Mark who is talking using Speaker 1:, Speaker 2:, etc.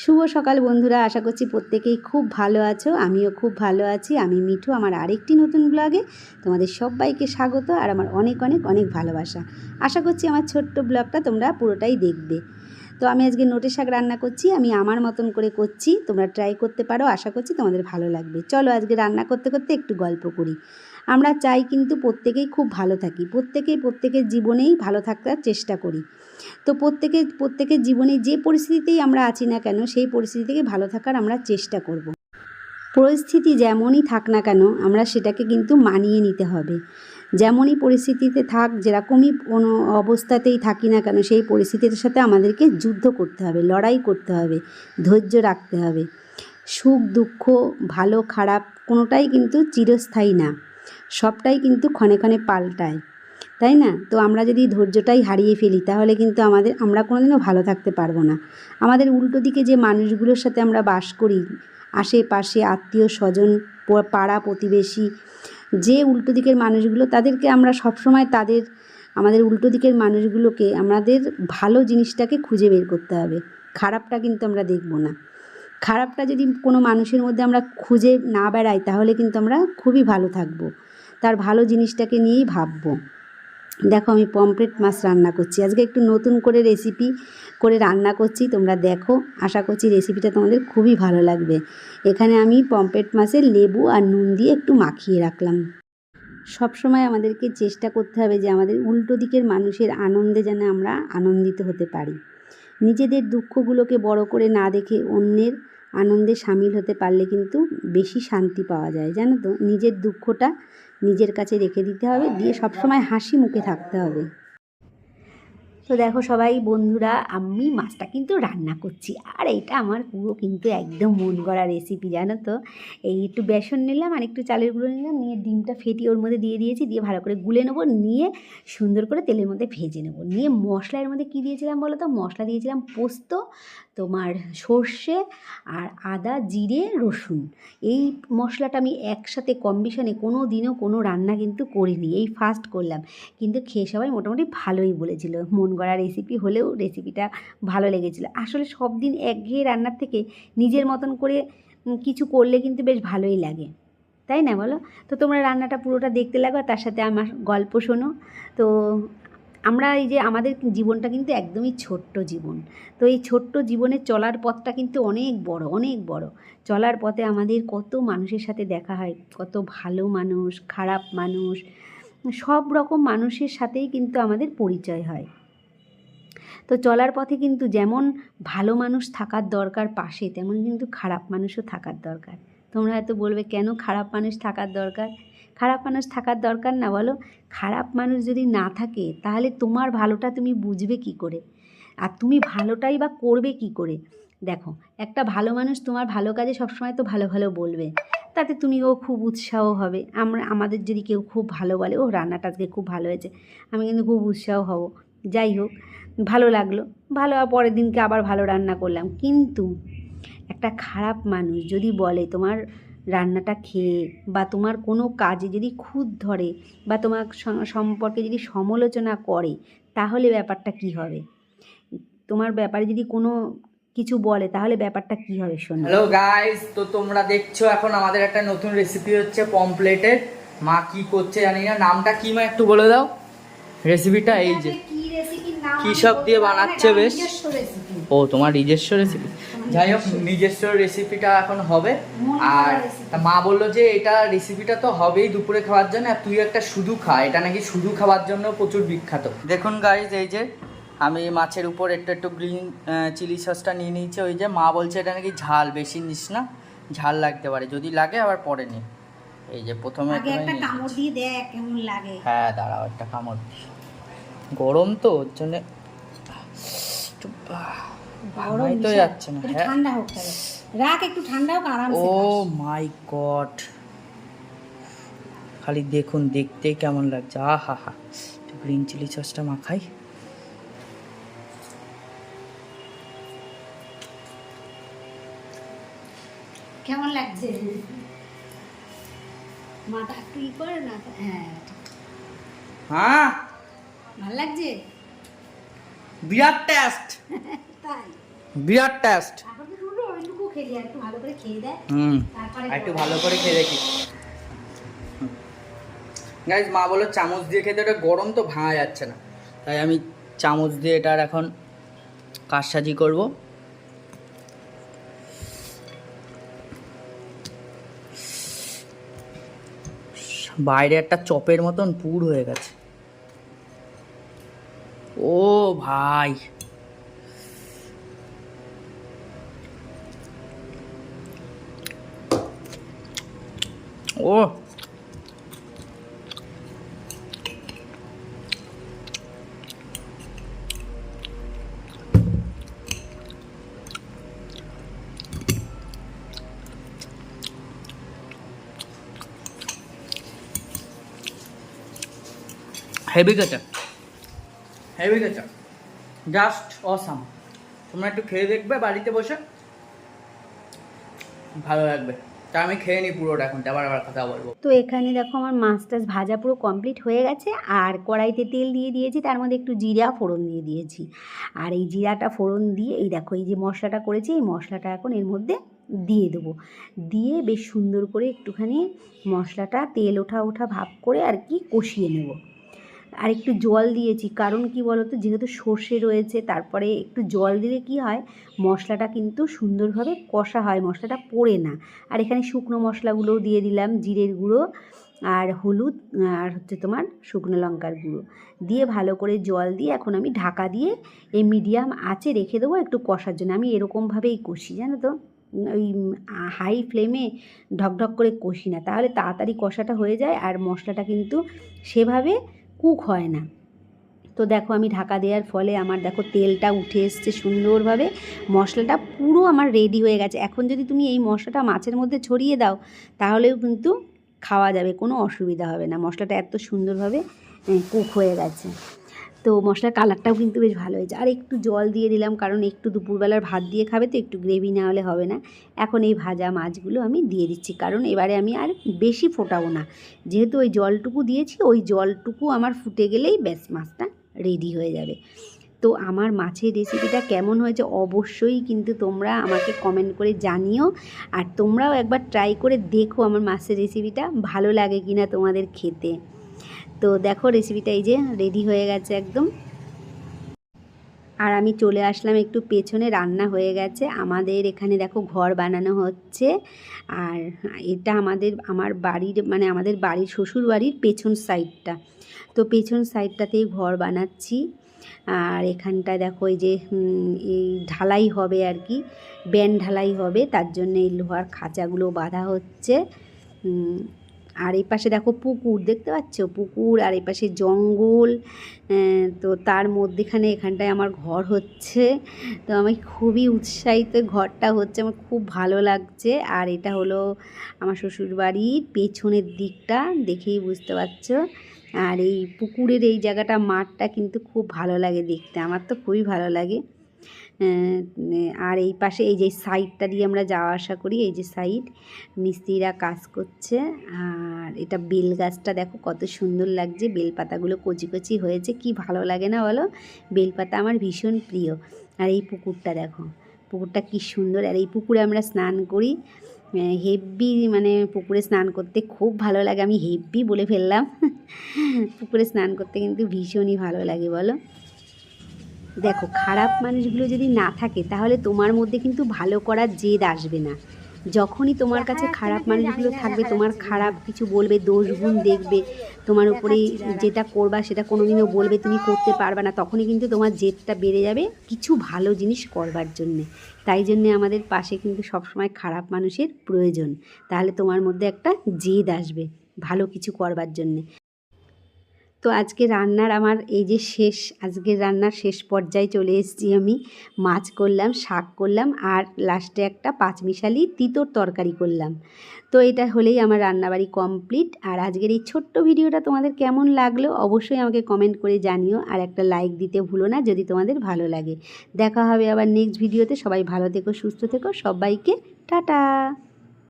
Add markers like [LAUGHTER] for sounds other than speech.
Speaker 1: শুভ সকাল বন্ধুরা, আশা করছি প্রত্যেকেই খুব ভালো আছো, আমিও খুব ভালো আছি। আমি মিঠু, আমার আরেকটি নতুন ব্লগে তোমাদের সবাইকে স্বাগত আর আমার অনেক অনেক অনেক ভালোবাসা। আশা করছি আমার ছোট্ট ব্লগটা তোমরা পুরোটাই দেখবে। তো আমি আজকে নোটে শাক রান্না করছি, আমি আমার মতন করে করছি, তোমরা ট্রাই করতে পারো, আশা করছি তোমাদের ভালো লাগবে। চলো আজকে রান্না করতে করতে একটু গল্প করি। আমরা চাই কিন্তু প্রত্যেকেই খুব ভালো থাকি, প্রত্যেকেই প্রত্যেকের জীবনেই ভালো থাকার চেষ্টা করি। তো প্রত্যেকের প্রত্যেকের জীবনে যে পরিস্থিতিতেই আমরা আছি না কেন, সেই পরিস্থিতি থেকে ভালো থাকার আমরা চেষ্টা করব। পরিস্থিতি যেমনই থাক না কেন, আমরা সেটাকে কিন্তু মানিয়ে নিতে হবে। যেমনই পরিস্থিতিতে থাক, যেরকমই কোনো অবস্থাতেই থাকি না কেন, সেই পরিস্থিতির সাথে আমাদেরকে যুদ্ধ করতে হবে, লড়াই করতে হবে, ধৈর্য রাখতে হবে। সুখ, দুঃখ, ভালো, খারাপ, কোনোটাই কিন্তু চিরস্থায়ী না, সবটাই কিন্তু ক্ষণে ক্ষণে পাল্টায়, তাই না? তো আমরা যদি ধৈর্যটাই হারিয়ে ফেলি, তাহলে কিন্তু আমাদের, আমরা কোনোদিনও ভালো থাকতে পারব না। আমাদের উল্টো দিকে যে মানুষগুলোর সাথে আমরা বাস করি, আশেপাশে আত্মীয় স্বজন পাড়া প্রতিবেশী যে উল্টো দিকের মানুষগুলো, তাদেরকে আমরা সবসময় তাদের, আমাদের উল্টো দিকের মানুষগুলোকে, আমাদের ভালো জিনিসটাকে খুঁজে বের করতে হবে। খারাপটা কিন্তু আমরা দেখব না। খারাপটা যদি কোনো মানুষের মধ্যে আমরা খুঁজে না বেড়াই, তাহলে কিন্তু আমরা খুবই ভালো থাকব। তার ভালো জিনিসটাকে নিয়েই ভাববো। দেখো আমি পমফ্রেট মাছ রান্না করছি। আজকে একটু নতুন করে রেসিপি করে রান্না করছি, তোমরা দেখো। আশা করছি রেসিপিটা তোমাদের খুবই ভালো লাগবে। এখানে আমি পমফ্রেট মাছের লেবু আর নুন দিয়ে একটু মাখিয়ে রাখলাম। সব সময় আমাদেরকে চেষ্টা করতে হবে যে আমাদের উল্টো দিকের মানুষের আনন্দে যেন আমরা আনন্দিত হতে পারি। নিজেদের দুঃখগুলোকে বড় করে না দেখে অন্যের আনন্দে সামিল হতে পারলে কিন্তু বেশি শান্তি পাওয়া যায়, জানো তো? নিজের দুঃখটা নিজের কাছে রেখে দিতে হবে, দিয়ে সবসময় হাসি মুখে থাকতে হবে। তো দেখো সবাই, বন্ধুরা, আমি মাছটা কিন্তু রান্না করছি। আর এটা আমার পুরো কিন্তু একদম মন গড়া রেসিপি জানো তো? এই একটু বেসন নিলাম আর একটু চালের গুঁড়ো নিলাম, নিয়ে ডিমটা ফেটিয়ে ওর মধ্যে দিয়ে দিয়েছি, দিয়ে ভালো করে গুলে নেব, নিয়ে সুন্দর করে তেলের মধ্যে ভেজে নেব। নিয়ে মশলার মধ্যে কী দিয়েছিলাম বলো তো? মশলা দিয়েছিলাম পোস্ত তোমার সর্ষে আর আদা, জিরে, রসুন। এই মশলাটা আমি একসাথে কম্বিশনে কোনো দিনও কোনো রান্না কিন্তু করিনি, এই ফার্স্ট করলাম। কিন্তু খেয়ে সবাই মোটামুটি ভালোই বলেছিল। মন গড়া রেসিপি হলেও রেসিপিটা ভালো লেগেছিলো। আসলে সব দিন একঘেয়ে রান্নার থেকে নিজের মতন করে কিছু করলে কিন্তু বেশ ভালোই লাগে। তাই না বলো? তো তোমরা রান্নাটা পুরোটা দেখতে লাগো তার সাথে আমার গল্প শোনো। তো আমরা এই যে আমাদের জীবনটা কিন্তু একদমই ছোট্ট জীবন। তো এই ছোট্ট জীবনে চলার পথটা কিন্তু অনেক বড় অনেক বড়। চলার পথে আমাদের কত মানুষের সাথে দেখা হয়, কত ভালো মানুষ, খারাপ মানুষ, সব রকম মানুষের সাথেই কিন্তু আমাদের পরিচয় হয়। তো চলার পথে কিন্তু যেমন ভালো মানুষ থাকার দরকার পাশে, তেমন কিন্তু খারাপ মানুষও থাকার দরকার। তোমরা হয়তো বলবে, কেন খারাপ মানুষ থাকার দরকার? খারাপ মানুষ থাকার দরকার না, বলো। খারাপ মানুষ যদি না থাকে, তাহলে তোমার ভালোটা তুমি বুঝবে কি করে? আর তুমি ভালোটাই বা করবে কি করে? দেখো, একটা ভালো মানুষ তোমার ভালো কাজে সবসময় তো ভালো ভালো বলবে। তাতে তুমিও খুব উৎসাহ হবে। আমরা, আমাদের যদি কেউ খুব ভালো বলে ও রান্নাটা আজকে খুব ভালো হয়েছে। আমি কিন্তু খুব উৎসাহ হব। যাই হোক, ভালো লাগল। ভালো পরের দিনকে আবার ভালো রান্না করলাম। কিন্তু একটা খারাপ মানুষ যদি বলে তোমার রান্নাটা খেয়ে বা তোমার কোনো কাজে যদি খুঁত ধরে বা তোমার সম্পর্কে যদি সমালোচনা করে তাহলে ব্যাপারটা কি হবে? তোমার ব্যাপারে যদি কোনো কিছু বলে তাহলে ব্যাপারটা কি হবে শোনো?
Speaker 2: হ্যালো গাইস তো তোমরা দেখছ এখন আমাদের একটা নতুন রেসিপি হচ্ছে পমপ্লেটের মা কি করছে জানি না নামটা কি মা একটু বলে দাও। রেসিপিটা এই যে। কি সব দিয়ে বানাচ্ছে বেশ। ও তোমার নিজস্ব রেসিপি যাই হোক নিজস্ব রেসিপিটা এখন হবে। আর মা বলল যে এটা রেসিপিটা তো হবেই দুপুরে খাওয়ার জন্য আর তুই একটা শুধু খা। এটা নাকি শুধু খাওয়ার জন্য প্রচুর বিখ্যাত। দেখুন গাইজ এই যে আমি মাছের উপর একটু একটু গ্রিন চিলি সসটা নিয়ে নিয়েছি। ওই যে মা বলছে এটা নাকি ঝাল বেশি নিস না ঝাল লাগতে পারে। যদি লাগে আবার পরে নি। এই যে প্রথমে
Speaker 1: একটা কামড় দিয়ে দেখ কেমন লাগে।
Speaker 2: হ্যাঁ দাঁড়াও একটা কামড় গরম তো ওর জন্য একটু তো যাচ্ছে না
Speaker 1: একটু
Speaker 2: হ্যাঁ।
Speaker 1: ঠান্ডা হোক তাহলে। রাখ একটু ঠান্ডা হোক আরামসে
Speaker 2: ও মাই গড। খালি দেখুন দেখতেই কেমন লাগছে। আহা হা। গ্রিন চিলি সসটা মাখাই।
Speaker 1: কেমন লাগছে? মাথা একটু ই করে না? হ্যাঁ।
Speaker 2: হ্যাঁ।
Speaker 1: ভালো লাগছে?
Speaker 2: বিরাট টেস্ট। [LAUGHS] বিরাট টেস্ট
Speaker 1: একটু ভালো করে খেয়ে দেয়
Speaker 2: হুম। আর একটু ভালো করে খেয়ে দেখি। গাইজ মা বলো চামচ দিয়ে খেতে ওটা গরম তো ভাঙা যাচ্ছে না। তাই আমি চামচ দিয়ে এটার এখন কারসাজি করব। বাইরে একটা চপের মতন পুর হয়ে গেছে। ও ভাই। ও হেভি গেছে হেভি গেছে জাস্ট অসাম তোমরা একটু খেয়ে দেখবে, বাড়িতে বসে। ভালো লাগবে। তা আমি খেয়ে নিই পুরোটা এখন, আবার আবার কথা বলব।
Speaker 1: তো এখানে দেখো আমার মাছ টাছ ভাজা পুরো কমপ্লিট হয়ে গেছে, আর কড়াইতে তেল দিয়ে দিয়েছি, তার মধ্যে একটু জিরা, ফোড়ন দিয়ে দিয়েছি। আর এই জিরাটা, ফোড়ন দিয়ে, এই দেখো এই যে মশলাটা করেছি, এই মশলাটা এখন এর মধ্যে দিয়ে দেবো। দিয়ে বেশ সুন্দর করে একটুখানি মশলাটা তেল ওঠা ওঠা ভাব করে আর কি কষিয়ে নেব। আর একটু জল দিয়েছি। কারণ কি বলতো? যেহেতু সর্ষে রয়েছে, তারপরে একটু জল দিলে কি হয়? মশলাটা কিন্তু সুন্দরভাবে কষা হয়, মশলাটা পড়ে না। আর এখানে শুকনো মশলাগুলোও দিয়ে দিলাম, জিরের গুঁড়ো আর হলুদ আর হচ্ছে তোমার শুকনো লঙ্কার গুঁড়ো। দিয়ে ভালো করে জল দিয়ে এখন আমি ঢাকা দিয়ে এই মিডিয়াম আঁচে রেখে দেবো একটু কষার জন্য। আমি এরকমভাবেই কষি, জানো তো? ওই হাই ফ্লেমে ঢকঢক করে কষি না। তাহলে তাড়াতাড়ি কষাটা হয়ে যায় আর মশলাটা কিন্তু সেভাবে কুক হয় না। তো দেখো আমি ঢাকা দেওয়ার ফলে আমার দেখো তেলটা উঠে এসছে সুন্দরভাবে। মশলাটা পুরো আমার রেডি হয়ে গেছে। এখন যদি তুমি এই মশলাটা মাছের মধ্যে ছড়িয়ে দাও, তাহলেও কিন্তু খাওয়া যাবে, কোনো অসুবিধা হবে না। মশলাটা এত সুন্দরভাবে কুক হয়ে গেছে। তো মশলার কালারটাও কিন্তু বেশ ভালো হয়েছে। আর একটু জল দিয়ে দিলাম, কারণ একটু দুপুরবেলার ভাত দিয়ে খাবে তো একটু গ্রেভি না হলে হবে না। এখন এই ভাজা মাছগুলো আমি দিয়ে দিচ্ছি, কারণ এবারে আমি আর বেশি ফোটাবো না। যেহেতু ওই জলটুকু দিয়েছি, ওই জলটুকু আমার ফুটে গেলেই ব্যাস মাছটা রেডি হয়ে যাবে। তো আমার মাছের রেসিপিটা কেমন হয়েছে অবশ্যই কিন্তু তোমরা আমাকে কমেন্ট করে জানিও। আর তোমরাও একবার ট্রাই করে দেখো আমার মাছের রেসিপিটা ভালো লাগে কি না তোমাদের খেতে। তো দেখো রেসিপিটা এই যে রেডি হয়ে গেছে একদম। আর আমি চলে আসলাম একটু পেছনে, রান্না হয়ে গেছে। আমাদের এখানে দেখো ঘর বানানো হচ্ছে। আর এটা আমাদের, আমার বাড়ির মানে আমাদের বাড়ির শ্বশুর বাড়ির পেছন সাইডটা তো পেছন সাইডটাতেই ঘর বানাচ্ছি। আর এখানটায় দেখো এই যে এই ঢালাই হবে আর কি, ব্যান ঢালাই হবে। তার জন্য এই লোহার খাঁচাগুলো বাঁধা হচ্ছে। আর এই পাশে দেখো পুকুর, দেখতে পাচ্ছ? পুকুর আর এই পাশে জঙ্গল তো তার মধ্যেখানে এখানটায় আমার ঘর হচ্ছে। তো আমি খুবই উৎসাহিত ঘরটা হচ্ছে, আমার খুব ভালো লাগছে। আর এটা হলো আমার শ্বশুর বাড়ির পেছনের দিকটা, দেখেই বুঝতে পারছ? আর এই পুকুরের এই জায়গাটা, মাঠটা কিন্তু খুব ভালো লাগে দেখতে, আমার তো খুবই ভালো লাগে। আর এই পাশে এই যে সাইডটা দিয়ে আমরা যাওয়া আসা করি, এই যে সাইড মিস্ত্রিরা কাজ করছে। আর এটা বেল গাছটা দেখো কত সুন্দর লাগছে। বেল পাতাগুলো কচি কচি হয়েছে, কি ভালো লাগে না বলো? বেল পাতা আমার ভীষণ প্রিয়। আর এই পুকুরটা দেখো, পুকুরটা কি সুন্দর। আর এই পুকুরে আমরা স্নান করি। হেব্বি মানে পুকুরে স্নান করতে খুব ভালো লাগে। আমি হেব্বি বলে ফেললাম। [LAUGHS] পুকুরে স্নান করতে কিন্তু ভীষণই ভালো লাগে বলো। দেখো খারাপ মানুষগুলো যদি না থাকে, তাহলে তোমার মধ্যে কিন্তু ভালো করার জেদ আসবে না। যখনই তোমার কাছে খারাপ মানুষগুলো থাকবে তোমার খারাপ কিছু বলবে দোষ গুণ দেখবে তোমার উপরে যেটা করবা সেটা কোনোদিনও বলবে তুমি করতে পারবে না। তখনই কিন্তু তোমার জেদটা বেড়ে যাবে কিছু ভালো জিনিস করবার জন্যে। তাই জন্যে আমাদের পাশে কিন্তু সবসময় খারাপ মানুষের প্রয়োজন। তাহলে তোমার মধ্যে একটা জেদ আসবে ভালো কিছু করবার জন্যে। তো আজকে রান্নার আমার এই যে শেষ, আজকের রান্নার শেষ পর্যায়ে চলে এসেছি আমি। মাছ করলাম, শাক করলাম আর লাস্টে একটা পাঁচমিশালি তিতোর তরকারি করলাম। তো এটা হলেই আমার রান্নাবাড়ি কমপ্লিট। আর আজকের এই ছোট্ট ভিডিওটা তোমাদের কেমন লাগল অবশ্যই আমাকে কমেন্ট করে জানিও আর একটা লাইক দিতে ভুলো না যদি তোমাদের ভালো লাগে। দেখা হবে আবার নেক্সট ভিডিওতে। সবাই ভালো থেকো, সুস্থ থেকো, সবাইকে টাটা।